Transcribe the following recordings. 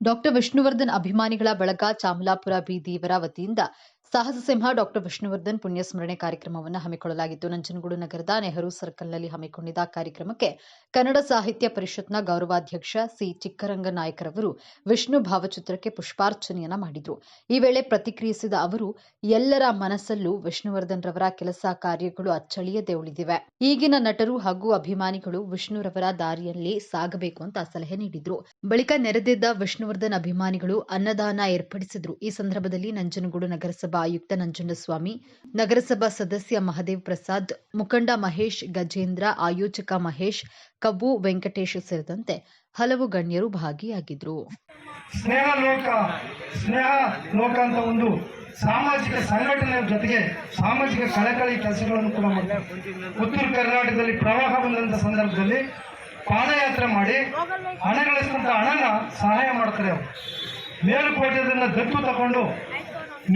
Doctor Vishnuvardhan ಅಭಿಮಾನಿಗಳ ಬಳಗ ಚಾಮಲಾಪುರ ಬೀದಿಯವರ ವತಿಯಿಂದ ಸಾಹಸ ಸಿಂಹ ಡಾಕ್ಟರ್ ವಿಷ್ಣುವರ್ಧನ್ ಪುಣ್ಯ ಸ್ಮರಣೆ ಕಾರ್ಯಕ್ರಮವನ್ನು ಹಮ್ಮಿಕೊಳ್ಳಲಾಗಿತ್ತು. ನಂಜನಗೂಡು ನಗರದ ನೆಹರು ಸರ್ಕಲ್ನಲ್ಲಿ ಹಮ್ಮಿಕೊಂಡಿದ್ದ ಕಾರ್ಯಕ್ರಮಕ್ಕೆ ಕನ್ನಡ ಸಾಹಿತ್ಯ ಪರಿಷತ್ನ ಗೌರವಾಧ್ಯಕ್ಷ ಸಿ ಚಿಕ್ಕರಂಗ ನಾಯಕರವರು ವಿಷ್ಣು ಭಾವಚಿತ್ರಕ್ಕೆ ಪುಷ್ಪಾರ್ಚನೆಯನ್ನ ಮಾಡಿದ್ರು. ಈ ವೇಳೆ ಪ್ರತಿಕ್ರಿಯಿಸಿದ ಅವರು, ಎಲ್ಲರ ಮನಸ್ಸಲ್ಲೂ ವಿಷ್ಣುವರ್ಧನ್ ರವರ ಕೆಲಸ ಕಾರ್ಯಗಳು ಅಚ್ಚಳಿಯದೆ ಉಳಿದಿವೆ ಈಗಿನ ನಟರು ಹಾಗೂ ಅಭಿಮಾನಿಗಳು ವಿಷ್ಣುರವರ ದಾರಿಯಲ್ಲಿ ಸಾಗಬೇಕು ಅಂತ ಸಲಹೆ ನೀಡಿದ್ರು. ಬಳಿಕ ನೆರೆದಿದ್ದ ವಿಷ್ಣುವರ್ಧನ್ ಅಭಿಮಾನಿಗಳು ಅನ್ನದಾನ ಏರ್ಪಡಿಸಿದ್ರು. ಈ ಸಂದರ್ಭದಲ್ಲಿ ನಂಜನಗೂಡು ನಗರಸಭಾ ಆಯುಕ್ತ ನಂಜುಂಡಸ್ವಾಮಿ, ನಗರಸಭಾ ಸದಸ್ಯ ಮಹದೇವ್ ಪ್ರಸಾದ್, ಮುಖಂಡ ಮಹೇಶ್ ಗಜೇಂದ್ರ, ಆಯೋಜಕ ಮಹೇಶ್, ಕಬ್ಬು ವೆಂಕಟೇಶ್ ಸೇರಿದಂತೆ ಹಲವು ಗಣ್ಯರು ಭಾಗಿಯಾಗಿದ್ರು. ಸ್ನೇಹ ಲೋಕ ಸ್ನೇಹ ಲೋಕ ಅಂತ ಒಂದು ಸಾಮಾಜಿಕ ಸಂಘಟನೆ ಜೊತೆಗೆ ಸಾಮಾಜಿಕ ಕಳಕಳಿ ಕೆಲಸಗಳನ್ನು ಕೂಡ ಮಾಡ್ತಾರೆ. ಉತ್ತರ ಕರ್ನಾಟಕದಲ್ಲಿ ಪ್ರವಾಹ ಬಂದಂತ ಸಂದರ್ಭದಲ್ಲಿ ಪಾದಯಾತ್ರೆ ಮಾಡಿ ಹಣ ಹಣನ ಸಹಾಯ ಮಾಡ್ತಾರೆ ಅವರು. ಮೇಲುಕೋಟೆಯನ್ನ ದತ್ತು ತಗೊಂಡು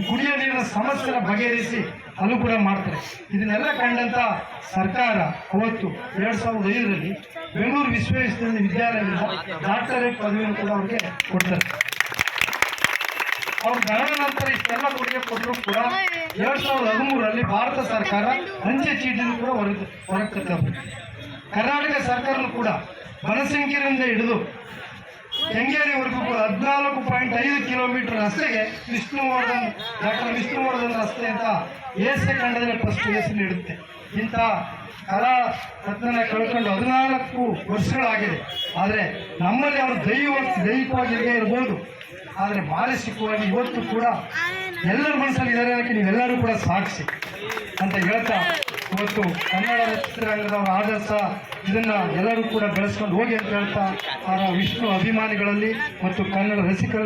ಕುಡಿಯೋ ನೀರಿನ ಸಮಸ್ಯೆನ ಬಗೆಹರಿಸಿ ಅನುಕೂಲ ಮಾಡ್ತಾರೆ. ಇದನ್ನೆಲ್ಲ ಕಂಡಂತ ಸರ್ಕಾರ ಅವತ್ತು ಎರಡ್ ಸಾವಿರದ ಐದರಲ್ಲಿ ಬೆಂಗಳೂರು ವಿಶ್ವವಿದ್ಯಾಲಯದಿಂದ ಡಾಕ್ಟರೇಟ್ ಪದವಿಯನ್ನು ಕೂಡ ಅವ್ರಿಗೆ ಕೊಡ್ತಾರೆ. ಅವ್ರ ಮರಣ ನಂತರ ಇಷ್ಟೆಲ್ಲ ಕೊಡುಗೆ ಕೊಟ್ಟರು ಕೂಡ ಎರಡ್ ಸಾವಿರದ ಹದಿಮೂರರಲ್ಲಿ ಭಾರತ ಸರ್ಕಾರ ಅಂಚೆ ಚೀಟಿನೂ ಕೂಡ ಹೊರಗೆ ತರ್ತದೆ ಕರ್ನಾಟಕ ಸರ್ಕಾರನೂ ಕೂಡ ಬನಸಂಖ್ಯೆಯಿಂದ ಹಿಡಿದು ಕೆಂಗೇರಿವರೆಗೂ ಹದಿನಾಲ್ಕು ಪಾಯಿಂಟ್ ಐದು ಕಿಲೋಮೀಟರ್ ರಸ್ತೆಗೆ ವಿಷ್ಣುವರ್ಧನ್, ಡಾಕ್ಟರ್ ವಿಷ್ಣುವರ್ಧನ್ ರಸ್ತೆ ಅಂತ ಎಸೆ ಕಂಡದಲ್ಲಿ ಫಸ್ಟ್ ಹೆಸರು ನೀಡುತ್ತೆ. ಇಂಥ ಕಲಾ ರತ್ನ ಕಳ್ಕೊಂಡು ಹದಿನಾಲ್ಕು ವರ್ಷಗಳಾಗಿದೆ. ಆದರೆ ನಮ್ಮಲ್ಲಿ ಅವರು ದೈವ ದೈಹಿಕವಾಗಿ ಇರಬಹುದು ಆದರೆ ಮಾನಸಿಕವಾಗಿ ಇವತ್ತು ಕೂಡ ಎಲ್ಲರ ಮನಸ್ಸಲ್ಲಿ ಇದ್ದಾರೆ ಅನ್ನೋಕ್ಕೆ ನೀವೆಲ್ಲರೂ ಕೂಡ ಸಾಕ್ಷಿ ಅಂತ ಹೇಳ್ತಾ ಇವತ್ತು ಕನ್ನಡ ಚಿತ್ರರಂಗದವರ ಆದರ್ಶ ಇದನ್ನ ಎಲ್ಲರೂ ಕೂಡ ಬೆಳೆಸ್ಕೊಂಡು ಹೋಗಿ ಅಂತ ಹೇಳ್ತಾ ಅವರ ವಿಷ್ಣು ಅಭಿಮಾನಿಗಳಲ್ಲಿ ಮತ್ತು ಕನ್ನಡ ರಸಿಕರಲ್ಲಿ